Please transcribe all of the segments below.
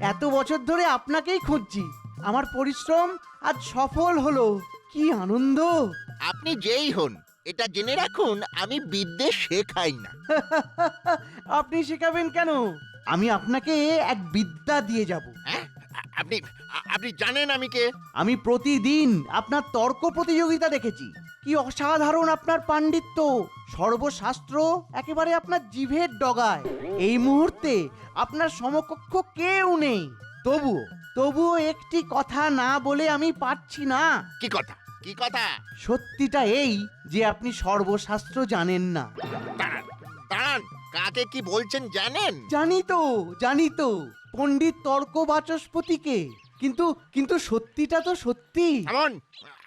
এত বছর ধরে আপনাকেই খুঁজছি। আমার পরিশ্রম আজ সফল হলো। কি আনন্দ! আপনি যেই হন এটা জেনে রাখুন আমি বিদ্যে শেখাই না। আপনি শেখাবেন কেন? আমি আপনাকে এক বিদ্যা দিয়ে যাব। হ্যাঁ? আপনি আপনি জানেন আমি কে? আমি প্রতিদিন আপনার তর্ক প্রতিযোগিতা দেখেছি। কি অসাধারণ আপনার পাণ্ডিত্য। সর্বশাস্ত্র একেবারে আপনার জিভের ডগায়। এই মুহূর্তে আপনার সমকক্ষ কেউ নেই। তবুও তবুও একটি কথা না বলে আমি পারছি না। কি কথা? কি কথা? সত্যিটা এই যে আপনি সর্বশাস্ত্র জানেন না। দাঁড়ান দাঁড়ান কাকে কি বলছেন জানেন? জানি তো জানি তো। পণ্ডিত তর্ক বাচস্পতিকে। কিন্তু কিন্তু সত্যিটা তো সত্যি। এমন?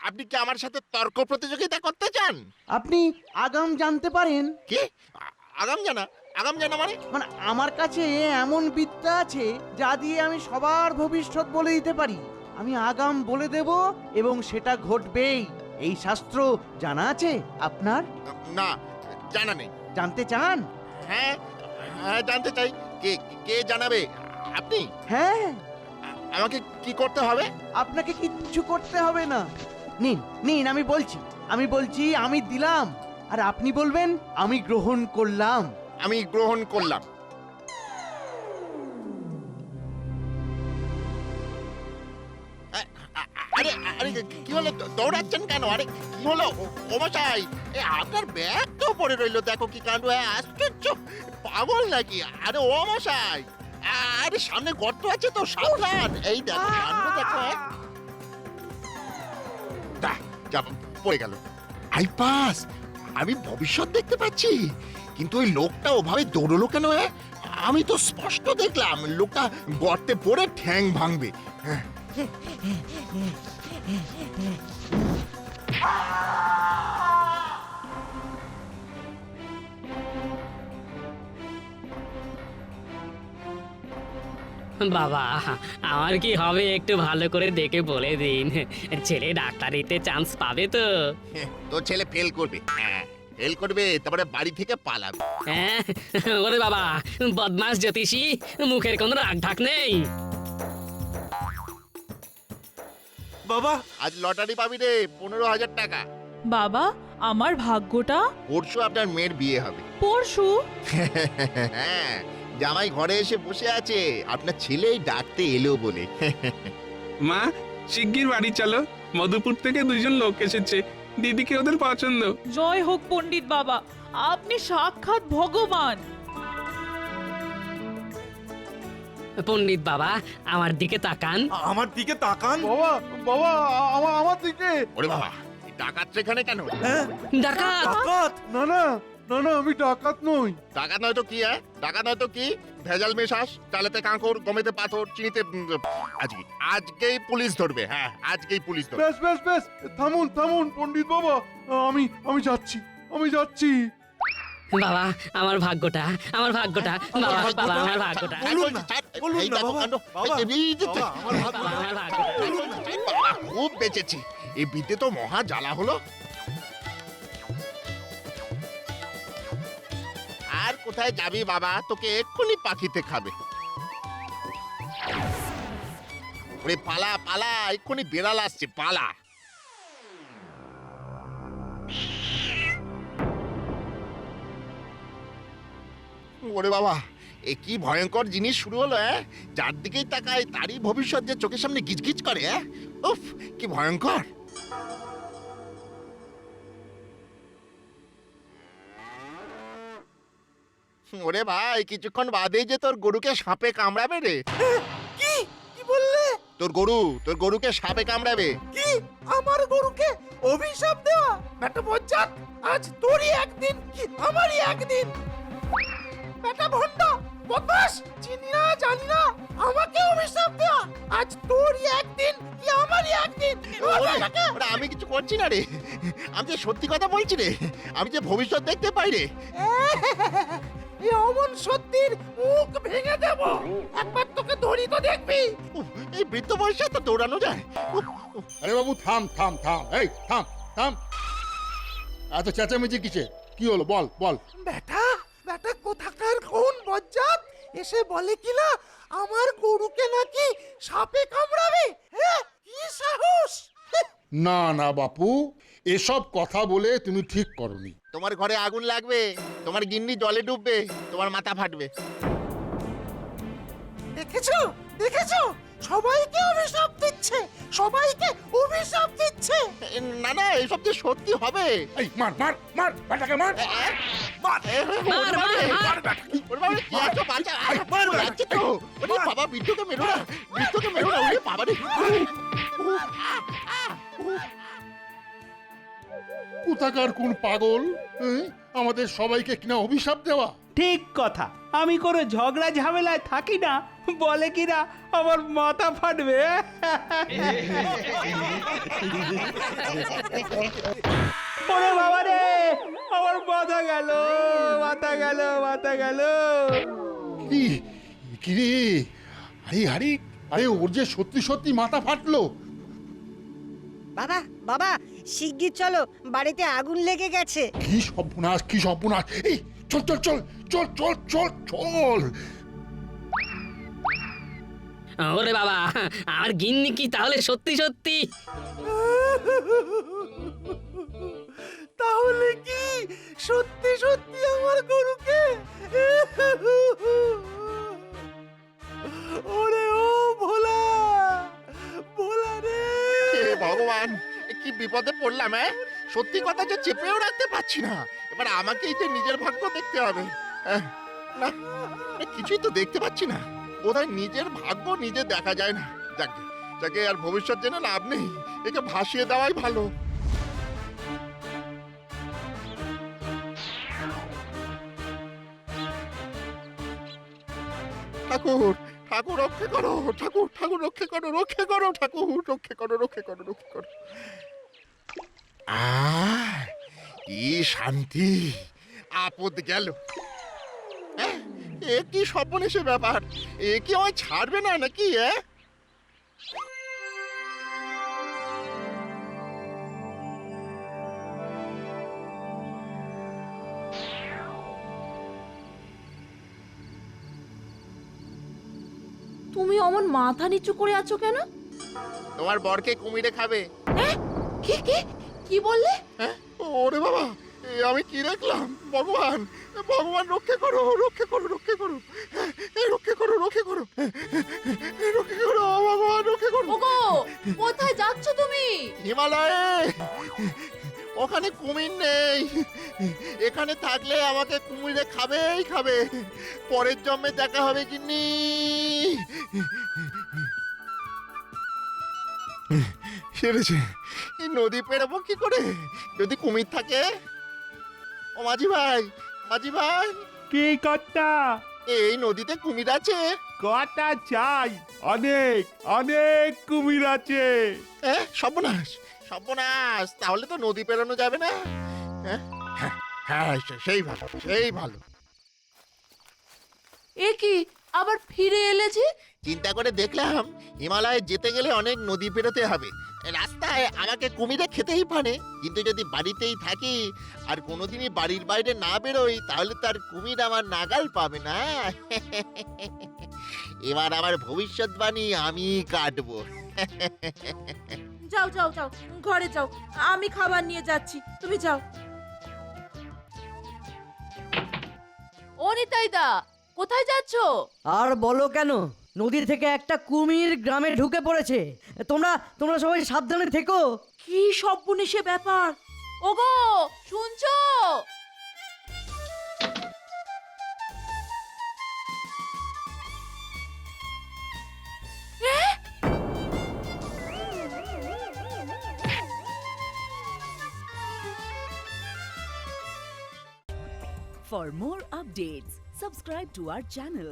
আপনি কি আমার সাথে তর্ক প্রতিযোগিতা করতে চান? আপনি আগাম জানতে পারেন। কি? আ- আগাম জানা? আগাম জানা মানে? মানে আমার কাছে এমন বিদ্যা আছে যা দিয়ে আমি সবার ভবিষ্যৎ বলে দিতে পারি। আমি আগাম বলে দেব এবং সেটা ঘটবেই। এই শাস্ত্র জানা আছে আপনার? না জানা নেই। জানতে চান? হ্যাঁ হ্যাঁ জানতে চাই। কে কে জানাবে? আপনি? হ্যাঁ। আমাকে কি করতে হবে? আপনাকে কিচ্ছু করতে হবে না। নিন নিন আমি বলছি। আমি বলছি আমি দিলাম। আর আপনি বলবেন আমি গ্রহণ করলাম। আমি গ্রহণ করলাম। আরে আরে কি হলো? দৌড়াচ্ছেন কেন? আরে কি হলো? ও- মশাই আপনার ব্যাগ তো পড়ে রইল। দেখো কি কাণ্ড হ্যাঁ আশ্চর্য। পাগল নাকি? আরে ও মশাই। আরে সামনে গর্ত আছে তো সাবধান। এই দেখো কাণ্ড দেখো। হ্যাঁ দা যা পড়ে গেল। আই পাস আমি ভবিষ্যৎ দেখতে পাচ্ছি। কিন্তু ওই লোকটা ওভাবে দৌড়লো কেন এ? আমি তো স্পষ্ট দেখলাম লোকটা গর্তে পড়ে ঠ্যাং ভাঙবে। হ্যাঁ। বাবা আমার কি হবে একটু ভালো করে দেখে বলে দিন। ছেলে ডাক্তারিতে চান্স পাবে তো? তোর ছেলে ফেল করবে। হ্যাঁ ফেল করবে তারপরে বাড়ি থেকে পালাবে। হ্যাঁ ওরে বাবা বদমাস জ্যোতিষী মুখের কোনো রাগ ঢাক নেই। বাবা। আজ লটারি পাবি রে পনেরো হাজার টাকা। বাবা আমার ভাগ্যটা? পরশু আপনার মেয়ের বিয়ে হবে। পরশু? হ্যাঁ জামাই ঘরে এসে বসে আছে। আপনার ছেলেই ডাকতে এলো বলে। মা শিগগির বাড়ি চলো। মধুপুর থেকে দুজন লোক এসেছে। দিদিকে ওদের পছন্দ। জয় হোক পণ্ডিত বাবা। আপনি সাক্ষাৎ ভগবান। পণ্ডিত বাবা আমার দিকে তাকান। আমার দিকে তাকান? বাবা বাবা আমার আমার দিকে। ওরে বাবা ডাকাত সেখানে কেন? হ্যাঁ? ডাকাত! ডাকাত? না না। না না আমি ডাকাত নই। ডাকাত নয় তো কি হ্যাঁ? ডাকাত নয় তো কি? ভেজাল মেশাস চালেতে কাঁকর গমেতে পাথর চিনিতে উম, আজকে আজকেই পুলিশ ধরবে হ্যাঁ আজকেই পুলিশ ধরবে। বেশ বেশ বেশ থামুন থামুন পণ্ডিত বাবা আমি আমি যাচ্ছি আমি যাচ্ছি। বাবা আমার ভাগ্যটা আমার ভাগ্যটা বাবা ভাগ্যটা? বাবা আমার ভাগ্যটা। বলুন না, বলুন না, বাবা, বাবা, আমার বাবা আমার ভাগ্যটা। খুব বেঁচেছি এই বিদ্যে তো মহা জ্বালা হলো। কোথায় যাবি বাবা? তোকে এক্ষুনি পাখিতে খাবে। ওরে পালা পালা, এক্ষুনি বেড়াল আসছে, পালা। ওরে বাবা, এ কি ভয়ঙ্কর জিনিস শুরু হলো হ্যাঁ? যার দিকেই তাকায়, তারই ভবিষ্যৎ যে চোখের সামনে গিজগিজ করে হ্যাঁ? উফ, কি ভয়ঙ্কর। ওরে ভাই কিছুক্ষণ বাদেই যে তোর গরুকে সাপে কামড়াবে রে। কি? কি বললে? তোর গরু তোর গরুকে সাপে কামড়াবে। কি? আমার গরুকে অভিশাপ দেওয়া? বেটা বজ্জাত আজ তোরই একদিন কি আমারই একদিন। ব্যাটা ভন্ড বদমাস চিনি না জানি না আমাকে অভিশাপ দেওয়া? আজ তোরই একদিন কি আমারই একদিন? ওরে, আমি কিছু করছি না রে। আমি যে সত্যি কথা বলছি রে আমি যে ভবিষ্যৎ দেখতে পাই রে। এই অমন সত্যির মুখ ভেঙে দেব। একবার তোকে ধরি তো দেখবি। উফ, এই বৃদ্ধ বয়সে তো দৌড়ানো যায়? উফ, উফ, আরে বাবু থাম থাম থাম। এই থাম থাম। এত চেঁচামেচি কিসে কি হলো? বল বল। বেটা বেটা কোথাকার কোন বজ্জাত? এসে বলে কিনা আমার গরুকে নাকি সাপে কামড়াবে? হ্যাঁ কি সাহস? না না বাপু। এসব কথা বলে তুমি ঠিক করনি। তোমার ঘরে আগুন লাগবে তোমার গিন্নি জলে ডুববে তোমার মাথা ফাটবে। দেখেছ? দেখেছ? সবাইকে অভিশাপ দিচ্ছে সবাইকে অভিশাপ দিচ্ছে। না না এসব যে সত্যি হবে। এই মার মার মার বেটাকে মার। এ, এ, ওরে বাবারে, কি আছো, বাঁচা, আ, লাগছে তো। ওরে বাবা, বৃদ্ধকে মেরো না, বৃদ্ধকে মেরো না, ওরে বাবারে। কোথাকার কোন পাগল হ্যাঁ? আমাদের সবাইকে কিনা অভিশাপ দেওয়া? ঠিক কথা। আমি কোনো ঝগড়া ঝামেলায় থাকি না। বলে কিনা আমার মাথা ফাটবে। ওরে বাবা রে আমার মাথা গেল মাথা গেল মাথা গেল। কি কি রে? আরে আরে আরে ওর যে সত্যি সত্যি মাথা ফাটলো। বাবা বাবা শিগগির চলো বাড়িতে আগুন লেগে গেছে। কি সর্বনাশ কি সর্বনাশ? এই চল চল চল চল চল চল চল। ওরে বাবা আর গিন্নি কি তাহলে সত্যি সত্যি? বিপদে পড়লাম হ্যাঁ? সত্যি কথা যে চেপেও রাখতে পারছি না। এবার আমাকেই যে নিজের ভাগ্য দেখতে হবে। না, কিছুই তো দেখতে পাচ্ছি না। বোধহয় নিজের ভাগ্য নিজে দেখা যায় না। যাকে যাকে আর ভবিষ্যৎ জেনে লাভ নেই, একে ভাসিয়ে দেওয়াই ভালো। ঠাকুর ঠাকুর রক্ষে করো, ঠাকুর ঠাকুর রক্ষে করো রক্ষে করো, ঠাকুর, রক্ষে করো রক্ষে করো রক্ষে করো। আহ কি শান্তি। আপদ গেল। আহ, এ কি সর্বনেশে ব্যাপার? এ কি আমায় ছাড়বে না নাকি হ্যাঁ তুমি অমন মাথা নিচু করে আছো কেন? তোমার বরকে কুমিরে খাবে। কি কি? কি বললে? হ্যাঁ? ওরে বাবা এ আমি কি দেখলাম? ভগবান ভগবান রক্ষে করো রক্ষে করো রক্ষে করো। এ রক্ষে করো রক্ষে করো। এ রক্ষে করো ভগবান রক্ষে করো। ওগো কোথায় যাচ্ছ তুমি? হিমালয়ে। ওখানে কুমির নেই। এখানে থাকলে আমাকে কুমিরে খাবেই খাবে। পরের জন্মে দেখা হবে কিন্নি সেরেছে এই নদী পেরোবো কি করে? যদি কুমির থাকে? ও মাঝি ভাই মাঝি ভাই। কি কর্তা? এই নদীতে কুমির আছে? কটা চাই। অনেক অনেক কুমির আছে। এ সর্বনাশ সর্বনাশ। তাহলে তো নদী পেরোনো যাবে না। হ্যাঁ হ্যাঁ, হ্যাঁ সে- সেই ভালো সেই ভালো। এ কি আবার ফিরে এলে যে? চিন্তা করে দেখলাম হিমালয়ে যেতে গেলে অনেক নদী পেরোতে হবে। রাস্তায় আমাকে কুমিরে খেতেই পারে। কিন্তু যদি বাড়িতেই থাকি আর কোনোদিনই বাড়ির বাইরে না বেরোই তাহলে তার কুমির আমার নাগাল পাবে না। এবার আমার ভবিষ্যৎবাণী আমি কাটবো। যাও যাও যাও ঘরে যাও। আমি খাবার নিয়ে যাচ্ছি। তুমি যাও। ও নিতাইদা কোথায় যাচ্ছো? আর বলো কেন? নদীর থেকে একটা কুমির গ্রামে ঢুকে পড়েছে। তোমরা তোমরা সবাই সাবধানে থেকো। কি সব্বনেশে ব্যাপার? ওগো শুনছো? For more updates, subscribe to our channel,